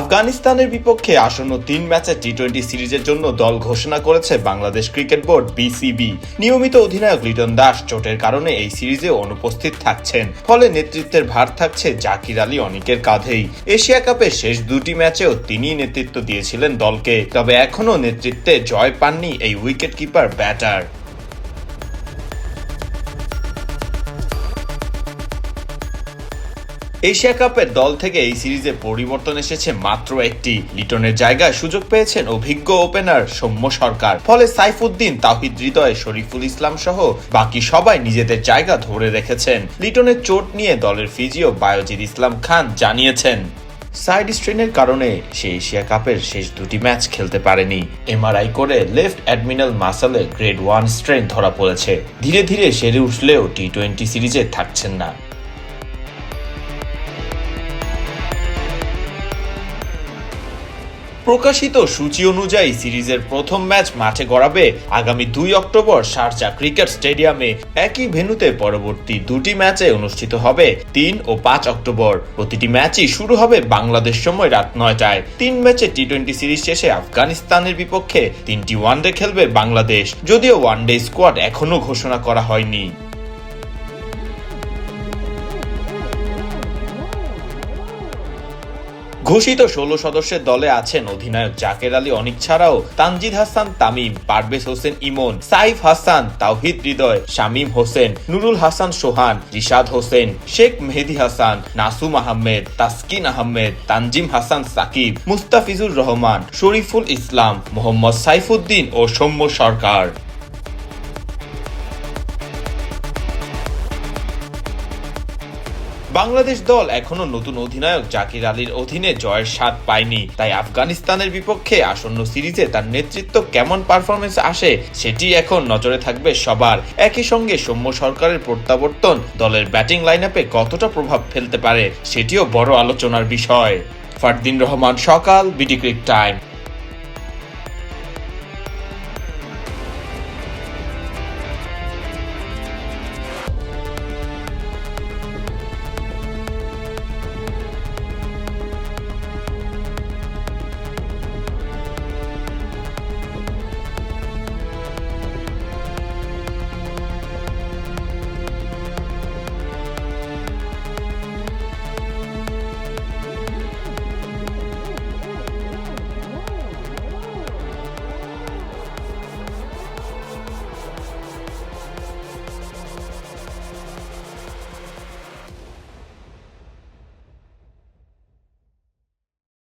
আফগানিস্তানের বিপক্ষে আসন্ন তিন ম্যাচের টি টোয়েন্টি সিরিজের জন্য দল ঘোষণা করেছে বাংলাদেশ ক্রিকেট বোর্ড বিসিবি নিয়মিত অধিনায়ক লিটন দাস চোটের কারণে এই সিরিজে অনুপস্থিত থাকছেন। ফলে নেতৃত্বের ভার থাকছে জাকির আলী অনেকের কাঁধেই। এশিয়া কাপের শেষ দুটি ম্যাচেও তিনি নেতৃত্ব দিয়েছিলেন দলকে। তবে এখনও নেতৃত্বে জয় পাননি এই উইকেট কিপার ব্যাটার। এশিয়া কাপের দল থেকে এই সিরিজে পরিবর্তন এসেছে মাত্র একটি। লিটনের জায়গায় সুযোগ পেয়েছেন অভিজ্ঞ ওপেনার সৌম্য সরকার। ফলে সাইফুদ্দিন তাহিদ হৃদয়, শরীফুল ইসলাম সহ বাকি সবাই নিজেদের জায়গা ধরে রেখেছেন। লিটনের চোট নিয়ে দলের ফিজিও বায়োজিদ ইসলাম খান জানিয়েছেন। সাইড স্ট্রেনের কারণে সে এশিয়া কাপের শেষ দুটি ম্যাচ খেলতে পারেনি। এমআরআই করে লেফট অ্যাডমিনাল মাসালে গ্রেড ওয়ান স্ট্রেন ধরা পড়েছে। ধীরে ধীরে সেরে উঠলেও টি টোয়েন্টি সিরিজে থাকছেন না। প্রকাশিত সূচি অনুযায়ী সিরিজের প্রথম ম্যাচ মাঠে গড়াবে আগামী দুই অক্টোবর শারজা ক্রিকেট স্টেডিয়ামে। একই ভেন্যুতে পরবর্তী দুটি ম্যাচে অনুষ্ঠিত হবে তিন ও পাঁচ অক্টোবর। প্রতিটি ম্যাচই শুরু হবে বাংলাদেশ সময় রাত নয়টায়। তিন ম্যাচে টি টোয়েন্টি সিরিজ শেষে আফগানিস্তানের বিপক্ষে তিনটি ওয়ানডে খেলবে বাংলাদেশ। যদিও ওয়ানডে স্কোয়াড এখনও ঘোষণা করা হয়নি। ঘোষিত ষোলো সদস্যের দলে আছেন অধিনায়ক জাকের আলী অনিক ছাড়াও তানজিদ হাসান, তামিম, পারভেজ হোসেন ইমন, সাইফ হাসান, তাওহিদ হৃদয়, শামীম হোসেন, নুরুল হাসান সোহান, রিশাদ হোসেন, শেখ মেহেদি হাসান, নাসুম আহমেদ, তাসকিন আহমেদ, তানজিম হাসান সাকিব, মুস্তাফিজুর রহমান, শরীফুল ইসলাম, মোহাম্মদ সাইফুদ্দিন ও সৌম্য সরকার। বাংলাদেশ দল এখনও নতুন অধিনায়ক জাকির আলীর অধীনে জয়ের স্বাদ পায়নি। তাই আফগানিস্তানের বিপক্ষে আসন্ন সিরিজে তার নেতৃত্ব কেমন পারফরমেন্স আসে, সেটি এখন নজরে থাকবে সবার। একই সঙ্গে সৌম্য সরকারের প্রত্যাবর্তন দলের ব্যাটিং লাইন আপে কতটা প্রভাব ফেলতে পারে, সেটিও বড় আলোচনার বিষয়। ফারদিন রহমান, সকাল, বিডি ক্রিক টাইম।